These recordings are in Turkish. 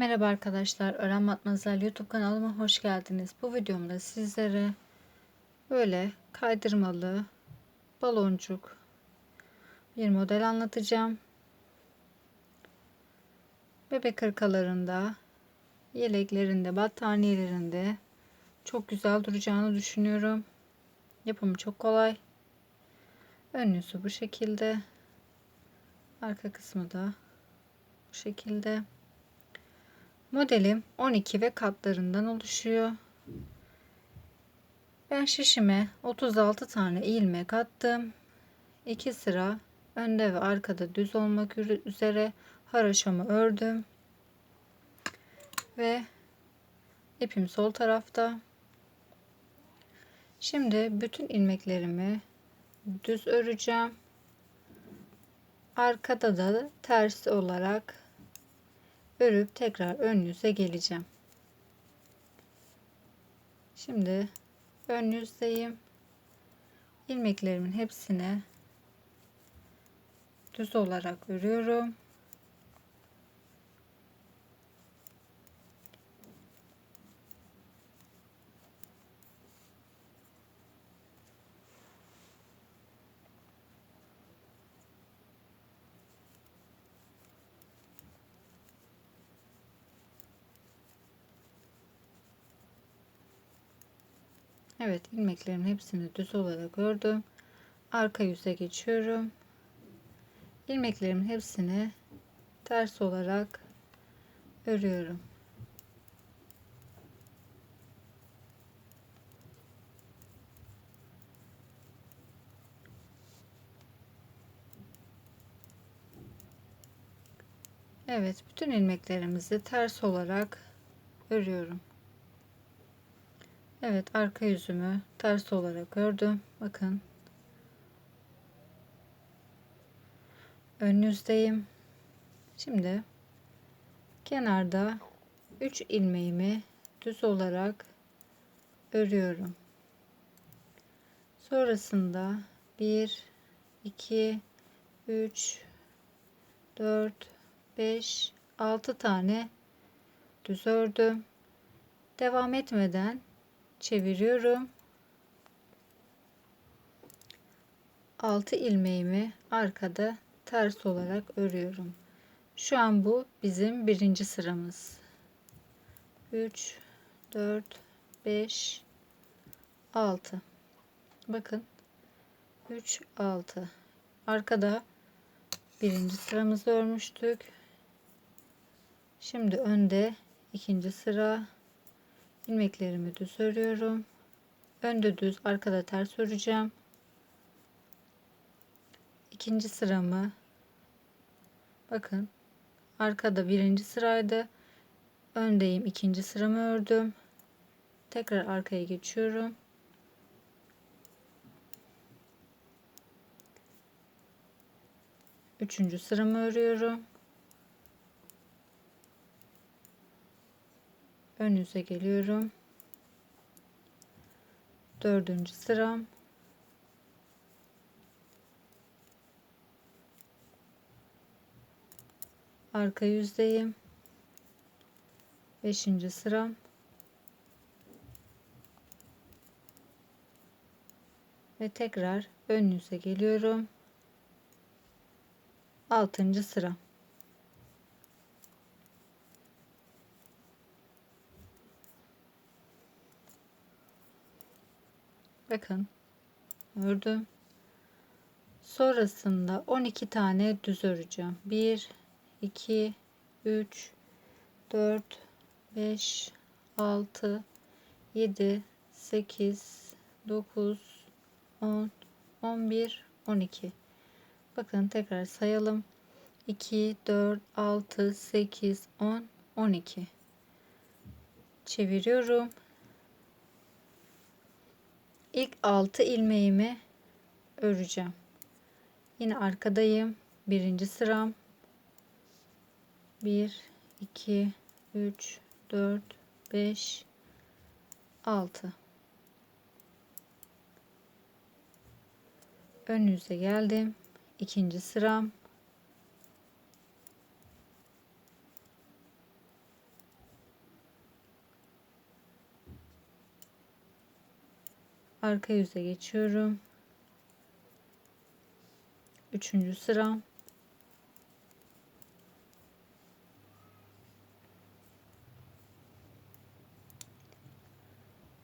Merhaba arkadaşlar, Öğren Matmazel YouTube kanalıma hoş geldiniz. Bu videomda sizlere böyle kaydırmalı baloncuk bir model anlatacağım. Bebek hırkalarında, yeleklerinde, battaniyelerinde çok güzel duracağını düşünüyorum. Yapımı çok kolay. Ön yüzü bu şekilde. Arka kısmı da bu şekilde. Modelim 12 ve katlarından oluşuyor. Ben şişime 36 tane ilmek attım. 2 sıra önde ve arkada düz olmak üzere haraşamı ördüm. Ve ipim sol tarafta. Şimdi bütün ilmeklerimi düz öreceğim. Arkada da tersi olarak örüp tekrar ön yüze geleceğim. Şimdi ön yüzdeyim. ilmeklerimin hepsini düz olarak örüyorum. Evet ilmeklerimin hepsini düz olarak ördüm. Arka yüze geçiyorum. ilmeklerimin hepsini ters olarak örüyorum. Evet bütün ilmeklerimizi ters olarak örüyorum. Evet arka yüzümü ters olarak ördüm. Bakın. Ön yüzdeyim. Şimdi kenarda 3 ilmeğimi düz olarak örüyorum. Sonrasında 1 2 3 4 5 6 tane düz ördüm. Devam etmeden çeviriyorum. 6 ilmeğimi arkada ters olarak örüyorum. Şu an bu bizim birinci sıramız. 3 4 5 6 bakın 3 6 arkada birinci sıramızı örmüştük şimdi önde ikinci sıra ilmeklerimi düz örüyorum. Önde düz, arkada ters öreceğim. İkinci sıramı bakın arkada birinci sıraydı. Öndeyim ikinci sıramı ördüm. Tekrar arkaya geçiyorum. Üçüncü sıramı örüyorum. Ön yüze geliyorum. Dördüncü sıram. Arka yüzdeyim. Beşinci sıram. Ve tekrar ön yüze geliyorum. Altıncı sıram. Bakın. Ördüm. Sonrasında 12 tane düz öreceğim. 1 2 3 4 5 6 7 8 9 10 11 12 bakın tekrar sayalım. 2 4 6 8 10 12 çeviriyorum ilk 6 ilmeğimi öreceğim. Yine arkadayım. Birinci sıram. 1 2 3 4 5 6 ön yüze geldim. ikinci sıram. Arka yüze geçiyorum. Üçüncü sıram.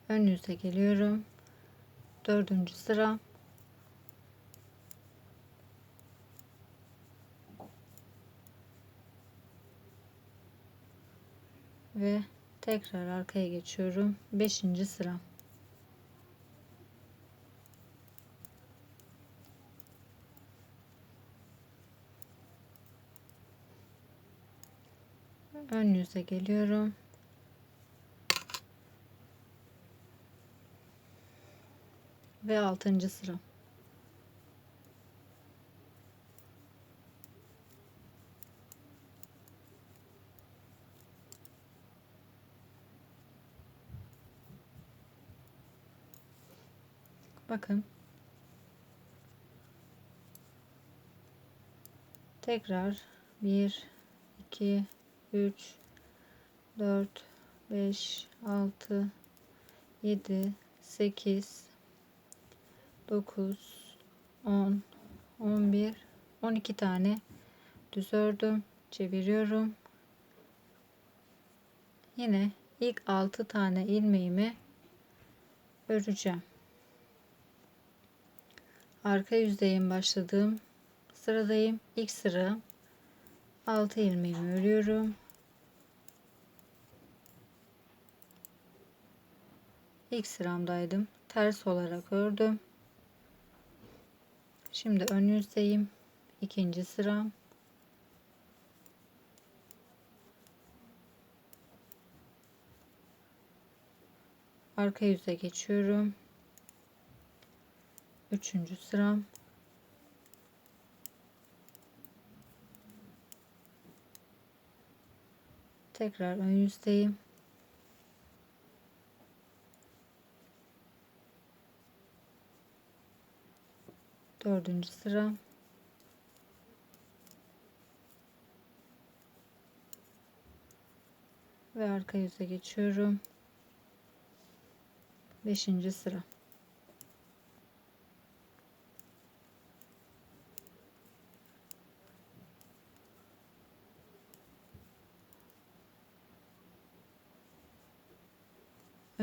Ön yüze geliyorum. Dördüncü sıra. Ve tekrar arkaya geçiyorum. Beşinci sıra. Ön yüze geliyorum. Ve altıncı sıra. Bakın. Tekrar 1 2 3 4 5 6 7 8 9 10 11 12 tane düz ördüm çeviriyorum. Yine ilk 6 tane ilmeğimi öreceğim. Arka yüzdeyim başladığım sıradayım. İlk sıra 6 ilmeğimi örüyorum. İlk sıramdaydım. Ters olarak ördüm. Şimdi ön yüzdeyim. İkinci sıram. Arka yüze geçiyorum. Üçüncü sıram. Tekrar ön yüzdeyim. Dördüncü sıra. Ve arka yüze geçiyorum. Beşinci sıra.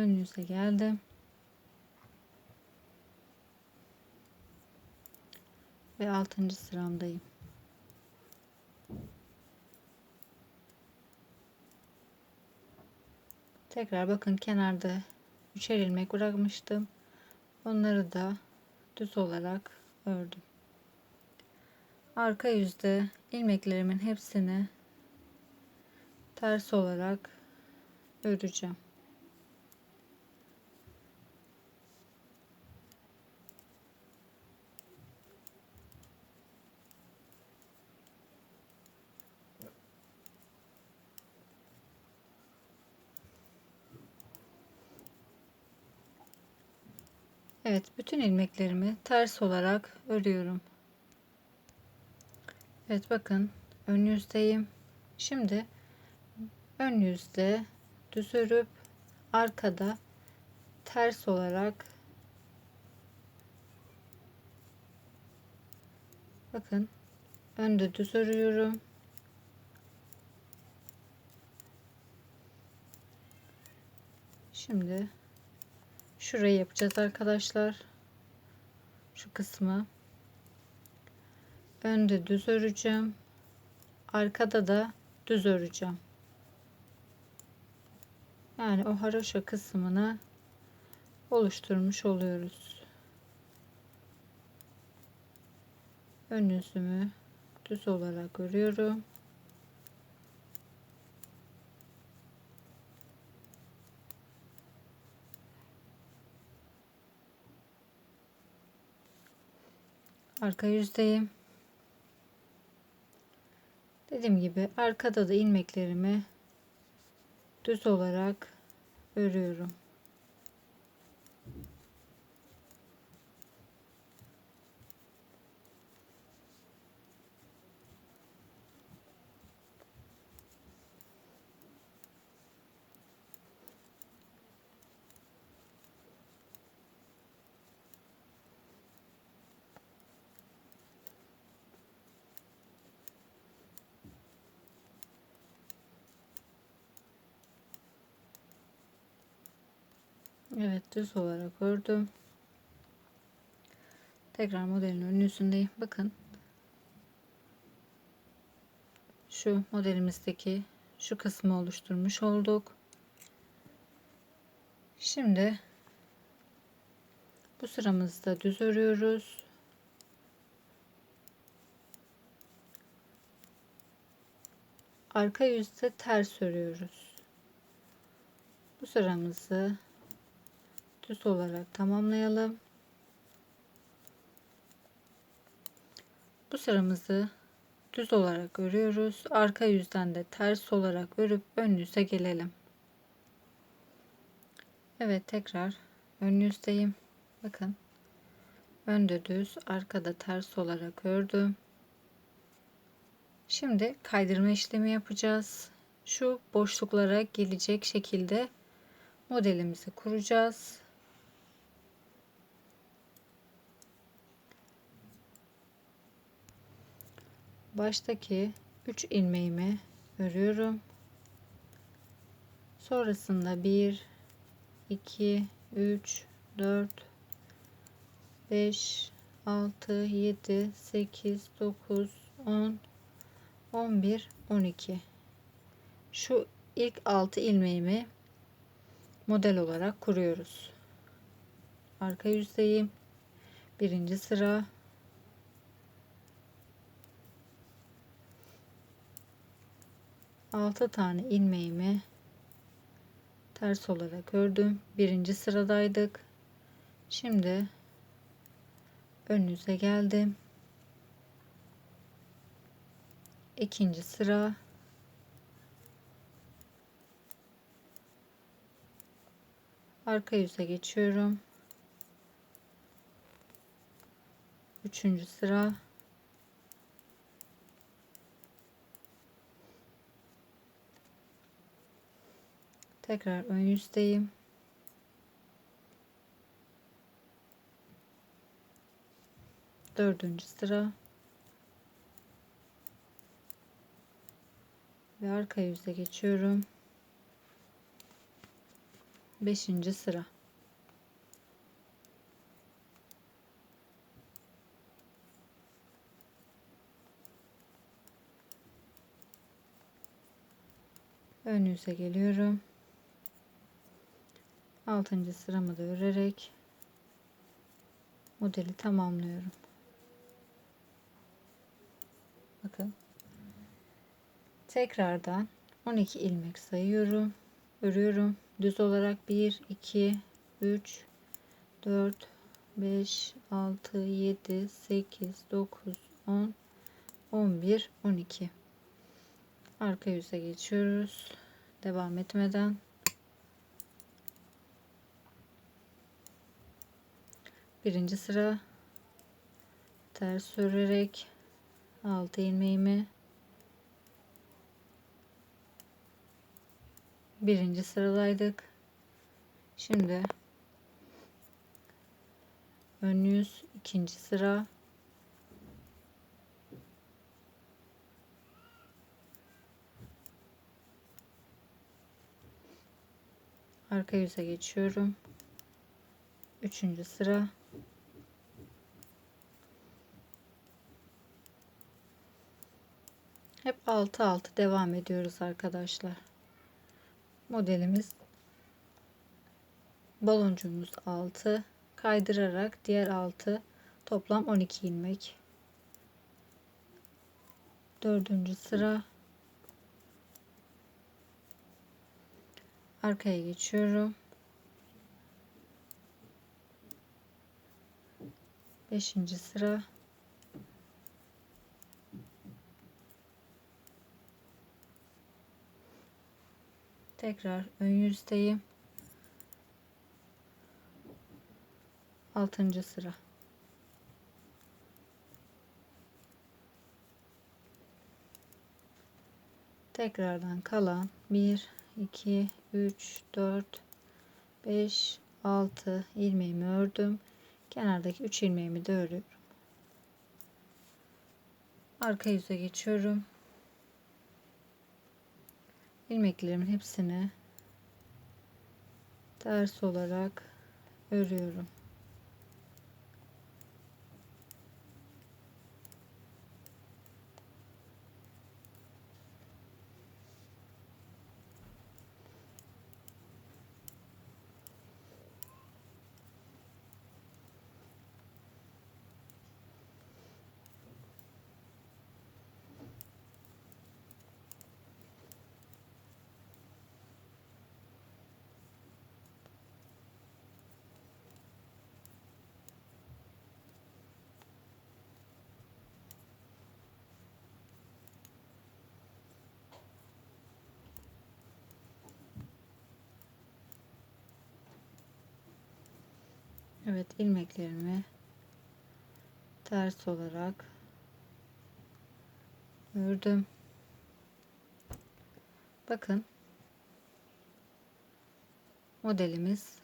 Ön yüze geldim. Ve 6. sıramdayım. Tekrar bakın kenarda üçer ilmek bırakmıştım. Onları da düz olarak ördüm. Arka yüzde ilmeklerimin hepsini ters olarak öreceğim. Evet bütün ilmeklerimi ters olarak örüyorum. Evet bakın ön yüzdeyim. Şimdi ön yüzde düz örüp arkada ters olarak bakın önde düz örüyorum. Şimdi Şurayı yapacağız arkadaşlar. Şu kısmı. Önde düz öreceğim. Arkada da düz öreceğim. Yani o haroşa kısmını oluşturmuş oluyoruz. Ön yüzümü düz olarak örüyorum. Arka yüzdeyim. Dediğim gibi arkada da ilmeklerimi düz olarak örüyorum. Evet düz olarak ördüm. Tekrar modelin ön yüzündeyim. Bakın. Şu modelimizdeki şu kısmı oluşturmuş olduk. Şimdi bu sıramızda düz örüyoruz. Arka yüzde ters örüyoruz. Bu sıramızı düz olarak tamamlayalım. Bu sıramızı düz olarak örüyoruz. Arka yüzden de ters olarak örüp ön yüze gelelim. Evet tekrar ön yüzdeyim. Bakın. Önde düz, arkada ters olarak ördüm. Şimdi kaydırma işlemi yapacağız. Şu boşluklara gelecek şekilde modelimizi kuracağız. Baştaki 3 ilmeğimi örüyorum. Sonrasında 1 2 3 4 5 6 7 8 9 10 11 12 şu ilk 6 ilmeğimi model olarak kuruyoruz. Arka yüzdeyim. Birinci sıra 6 tane ilmeğimi ters olarak ördüm. Birinci sıradaydık. Şimdi ön yüze geldim. İkinci sıra arka yüze geçiyorum. Üçüncü sıra Tekrar ön yüzdeyim. Dördüncü sıra. Ve arka yüze geçiyorum. Beşinci sıra. Ön yüze geliyorum. 6. sıramı da örerek modeli tamamlıyorum. Bakın. Tekrardan 12 ilmek sayıyorum. Örüyorum. Düz olarak 1 2 3 4 5 6 7 8 9 10 11 12 arka yüze geçiyoruz. Devam etmeden birinci sıra. Ters örerek 6 ilmeğimi. Birinci sıradaydık. Şimdi ön yüz ikinci sıra. Arka yüze geçiyorum. Üçüncü sıra Hep 6 6 devam ediyoruz arkadaşlar. Modelimiz baloncuğumuz 6 kaydırarak diğer 6 toplam 12 ilmek. Dördüncü sıra arkaya geçiyorum. Beşinci sıra Tekrar ön yüzdeyim. Altıncı sıra. Tekrardan kalan 1, 2, 3, 4, 5, 6 ilmeğimi ördüm. Kenardaki 3 ilmeğimi de örüyorum. Arka yüze geçiyorum ilmeklerimin hepsini ters olarak örüyorum. Evet ilmeklerimi ters olarak ördüm. Bakın modelimiz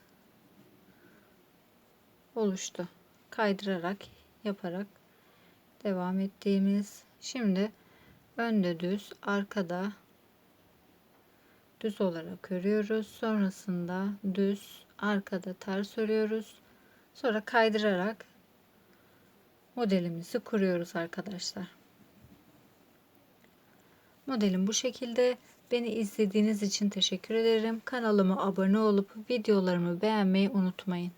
oluştu. Kaydırarak yaparak devam ettiğimiz. Şimdi önde düz, arkada düz olarak örüyoruz. Sonrasında düz, arkada ters örüyoruz. Sonra kaydırarak modelimizi kuruyoruz arkadaşlar. Modelim bu şekilde. Beni izlediğiniz için teşekkür ederim. Kanalıma abone olup videolarımı beğenmeyi unutmayın.